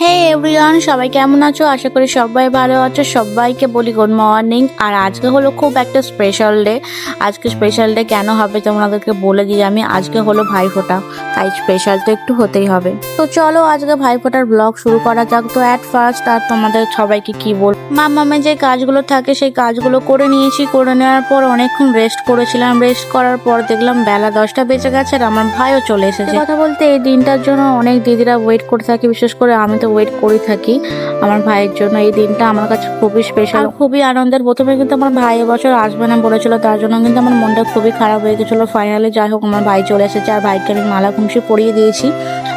হে everyone সবাই কেমন আছো? আশা করি সবাই ভালো আছো। সবাইকে বলি গুড মর্নিং আর আজকে হলো খুব একটা স্পেশাল ডে আজকে স্পেশাল ডে কেন হবে তোমাদেরকে বলে দিই আমি। আজকে হলো ভাইফোঁটা। তাই স্পেশাল তো একটু হতেই হবে। তো চলো আজকে ভাইফোঁটার ব্লগ শুরু করা যাক। তো অ্যাট ফার্স্ট আর তোমাদের সবাইকে কি বল মামামে যে কাজগুলো থাকে সেই কাজগুলো করে নিয়েছি। করে নেওয়ার পর অনেকক্ষণ রেস্ট করেছিলাম। রেস্ট করার পর দেখলাম বেলা দশটা বেজে গেছে আর আমার ভাইও চলে এসেছে। কথা বলতে এই দিনটার জন্য অনেক দিদিরা ওয়েট করে থাকে। বিশেষ করে আমি তো ওয়েট করে থাকি। আমার ভাইয়ের জন্য এই দিনটা আমার কাছে খুবই স্পেশাল খুবই আনন্দের। প্রথমে কিন্তু আমার ভাই এবছর আসবে না বলেছিল তার জন্য কিন্তু আমার মনটা খুবই খারাপ হয়ে গেছিল। ফাইনালি যাই হোক আমার ভাই চলে এসেছে আর ভাইকে আমি মালা খুমসি পরিয়ে দিয়েছি।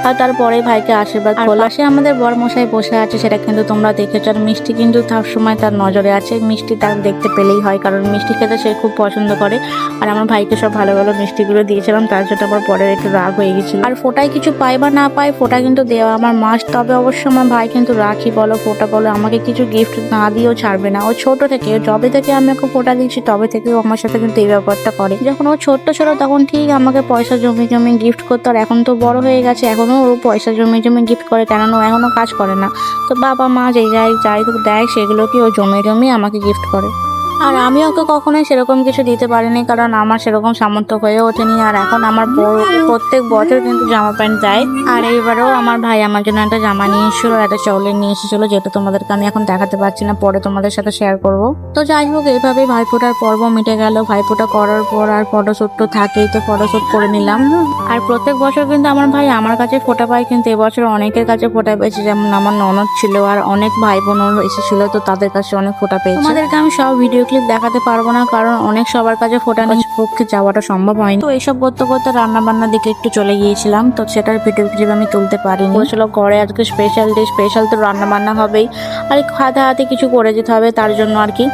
আর তারপরে ভাইকে আশীর্বাদ করলাম। পাশে আমাদের বর মশাই বসে আছে সেটা কিন্তু তোমরা দেখেছ। আর মিষ্টি কিন্তু তার সময় তার নজরে আছে। মিষ্টি তার দেখতে পেলেই হয় কারণ মিষ্টি খেতে সে খুব পছন্দ করে। আর আমার ভাইকে সব ভালো ভালো মিষ্টিগুলো দিয়েছিলাম তার জন্য আমার পরে একটু রাগ হয়ে গেছিল। আর ফোটায় কিছু পাই বা না পাই ফোটা কিন্তু দেওয়া আমার মাস্ট তবে অবশ্য আমার ভাই কিন্তু রাখি বলো ফোটা বলো, আমাকে কিছু গিফট না দিয়েও ছাড়বে না। ও ছোট থেকে যবে থেকে আমি ওকে ফোটা দিচ্ছি তবে থেকে ও আমার সাথে কিন্তু এই ব্যাপারটা করে। যখন ও ছোট্ট ছিল, তখন ঠিক আমাকে পয়সা জমি জমি গিফট করতো, আর এখন তো বড় হয়ে গেছে এখনও ও পয়সা জমি জমি গিফট করে, কেননা ও এখনও কাজ করে না। তো বাবা মা যে যাই যাই দেয় সেগুলোকে ও জমে জমি আমাকে গিফট করে। আর আমি ওকে কখনোই সেরকম কিছু দিতে পারিনি, কারণ আমার সেরকম সামর্থ্য হয়ে ওঠেনি। আর এখন আমার প্রত্যেক বছর কিন্তু জামা প্যান্ট দেয়। আর এইবারেও আমার ভাই আমার জন্য একটা জামা নিয়ে এসেছিল, একটা চৌলের নিয়ে এসেছিল, যেটা তোমাদেরকে আমি এখন দেখাতে পারছি না, পরে তোমাদের সাথে শেয়ার করব। তো যাই হোক, এইভাবেই ভাইফোঁটার পর্ব মিটে গেল। ভাইফোঁটা করার পর আর ফটোশ্যুট তো থাকেই, তো ফটোশ্যুট করে নিলাম। আর প্রত্যেক বছর কিন্তু আমার ভাই আমার কাছে ফোটা পায়, কিন্তু এবছর অনেকের কাছে ফোটা পেয়েছে, যেমন আমার ননদ ছিল, আর অনেক ভাই বোনও এসেছিল, তো তাদের কাছে অনেক ফোটা পেয়েছে। তোমাদেরকে আমি সব ভিডিও ক্লিপ দেখাতে পারব না, কারণ অনেক সবার কাছে ফোটানোর পক্ষে যাওয়াটা সম্ভব হয়নি। তো এইসব করতে করতে রান্না বান্নার দিকে একটু চলে গিয়েছিলাম, তো সেটার ভিডিও ক্লিপ আমি তুলতে পারিনি। বলছিল, ঘরে আজকে স্পেশাল ডে স্পেশাল তো রান্না বান্না হবেই। আর হাতে হাতে কিছু করে যেতে হবে, তার জন্য আর কি।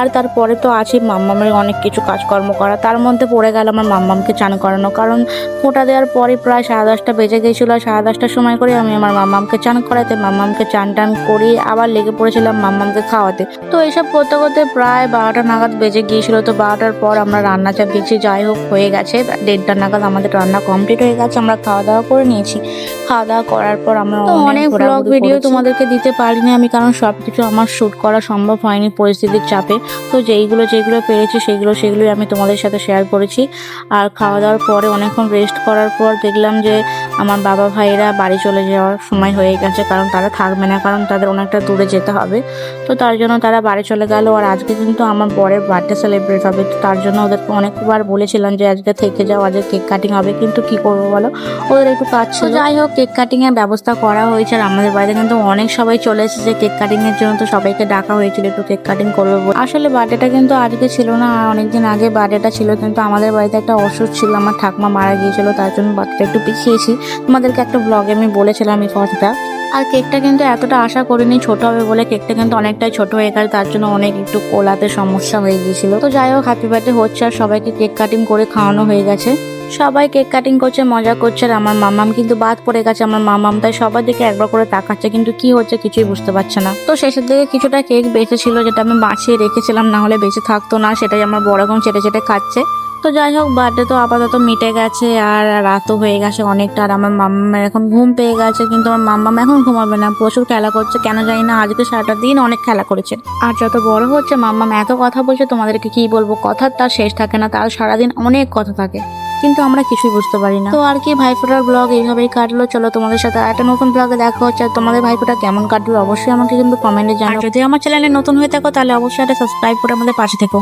আর তারপরে তো আছে মাম্মামের অনেক কিছু কাজকর্ম করা। তার মধ্যে পড়ে গেল আমার মাম্মামকে চান করানো। কারণ ফোঁটা দেওয়ার পরে প্রায় সাড়ে দশটা বেজে গেছিল। আর সাড়ে দশটার সময় করে আমি আমার মাম্মামকে চান করাতে মাম্মামকে চান টান করিয়ে আবার লেগে পড়েছিলাম মাম্মামকে খাওয়াতে। তো এইসব করতে করতে প্রায় বারোটা নাগাদ বেজে গিয়েছিল। তো বারোটার পর আমরা রান্না চাপিয়েছি যাই হোক হয়ে গেছে। দেড়টা নাগাদ আমাদের রান্না কমপ্লিট হয়ে গেছে। আমরা খাওয়া দাওয়া করে নিয়েছি। খাওয়া দাওয়া করার পর আমরা অনেক ব্লগ ভিডিও তোমাদেরকে দিতে পারিনি আমি কারণ সব কিছু আমার শ্যুট করা সম্ভব হয়নি পরিস্থিতির চাপে। তো যেইগুলো যেগুলো পেরেছি সেগুলো সেগুলোই আমি তোমাদের সাথে শেয়ার করেছি। আর খাওয়া দাওয়ার পরে অনেকক্ষণ রেস্ট করার পর দেখলাম যে আমার বাবা ভাইয়েরা বাড়ি চলে যাওয়ার সময় হয়ে গেছে কারণ তারা থাকবে না কারণ তাদের অনেকটা দূরে যেতে হবে। তো তার জন্য তারা বাড়ি চলে গেল আর আজকে কিন্তু আমার বরের বার্থডে সেলিব্রেট হবে। তো তার জন্য ওদেরকে অনেকবার বলেছিলাম যে আজকে থেকে যাও আজকে কেক কাটিং হবে কিন্তু কি করব বলো? ওদের একটু কাজ ছিল। যাই হোক কেক কাটিংয়ের ব্যবস্থা করা হয়েছে আর আমাদের বাড়িতে কিন্তু অনেক সবাই চলে এসেছে কেক কাটিংয়ের জন্য তো সবাইকে ডাকা হয়েছিল একটু কেক কাটিং করবে বলে। আসলে বার্থডেটা কিন্তু আজকে ছিল না আর অনেকদিন আগে বার্থডেটা ছিল কিন্তু আমাদের বাড়িতে একটা অসুখ ছিল আমার ঠাকমা মারা গিয়েছিল তার জন্য বার্থডেটা একটু পিছিয়েছি। তোমাদেরকে একটা ব্লগে আমি বলেছিলাম এই কথাটা। আর কেকটা কিন্তু এতটা আশা করিনি ছোট হবে বলে, কেকটা কিন্তু অনেকটাই ছোট হয়ে গেছে তার জন্য অনেক একটু কোলাতে সমস্যা হয়ে গিয়েছিল। তো যাই হোক হ্যাপি বার্থডে হচ্ছে আর সবাইকে কেক কাটিং করে খাওয়ানো হয়ে গেছে। সবাই কেক কাটিং করছে, মজা করছে আর আমার মামাম কিন্তু বাদ পড়ে গেছে, আমার মামাম তাই সবার দিকে একবার করে তাকাচ্ছে, কিন্তু কি হচ্ছে কিছুই বুঝতে পারছে না। তো শেষের দিকে কিছুটা কেক বেঁচে ছিল যেটা আমি বাঁচিয়ে রেখেছিলাম, না হলে বেঁচে থাকতো না, সেটাই আমার বড় এখন চেটে চেটে খাচ্ছে। তো যাই হোক বার্থডে তো আপাতত মিটে গেছে আর রাতও হয়ে গেছে অনেকটা। আর আমার মাম্মার এখন ঘুম পেয়ে গেছে, কিন্তু আমার মাম্মাম এখন ঘুমাবে না, প্রচুর খেলা করছে। কেন জানি না, আজকে সারাটা দিন অনেক খেলা করেছে। আর যত বড় হচ্ছে, মাম্মাম এত কথা বলছে, তোমাদেরকে কি বলব? কথার তার শেষ থাকে না, তার সারাদিন অনেক কথা থাকে। কিন্তু আমরা কিছুই বুঝতে পারি না। তো আর কি, ভাইফোঁটার ব্লগ এইভাবেই কাটলো। চলো তোমাদের সাথে একটা নতুন ব্লগে দেখা হচ্ছে। আর তোমাদের ভাইফোঁটা কেমন কাটলো, অবশ্যই আমাকে কিন্তু কমেন্টে জানাও। যদি আমার চ্যানেলে নতুন হয়ে থাকো, তাহলে অবশ্যই একটা সাবস্ক্রাইব করে আমাদের পাশে থেকো।